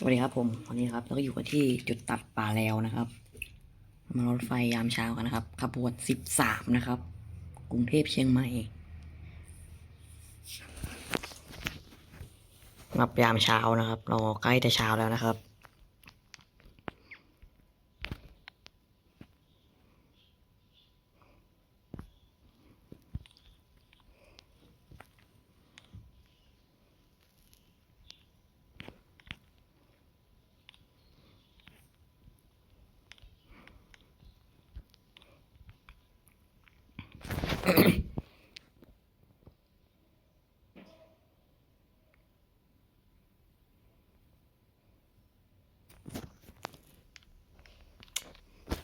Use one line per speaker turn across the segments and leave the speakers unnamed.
สวัสดีครับผมวันนี้ครับเราก็อยู่กันที่จุดตัดป่าแล้วนะครับมารถไฟยามเช้ากันนะครับขบวนสิบสามนะครับ กรุงเทพเชียงใหม่รับยามเช้านะครับ เราใกล้แต่เช้าแล้วนะครับ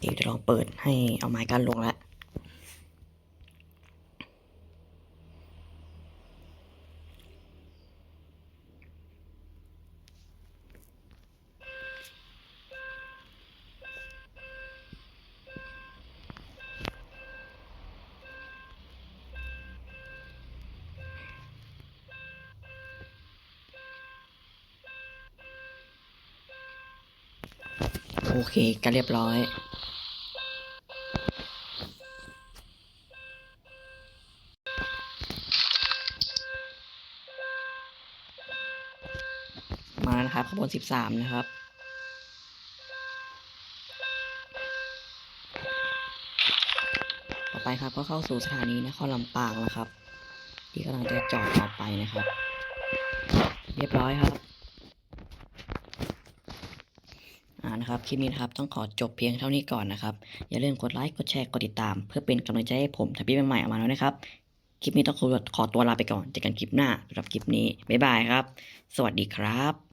ดี๋ยวจะลองเปิดให้เอาไม้กั้นลงแล้วโอเคก็เรียบร้อย มานะครับขบวนสิบสามนะครับ ต่อไปครับก็เข้าสู่สถานีนครลำปางนะครับ ที่กำลังจะจอดต่อไปนะครับ เรียบร้อยครับอ่านะครับคลิปนี้นะครับต้องขอจบเพียงเท่านี้ก่อนนะครับ อย่าลืมกดไลค์กดแชร์กดติดตาม เพื่อเป็นกำลังใจให้ผมทำคลิปใหม่ๆออกมาแล้วนะครับคลิปนี้ต้องขอขอตัวลาไปก่อนเจอกันคลิปหน้าสำหรับคลิปนี้ บ๊ายบายครับ สวัสดีครับ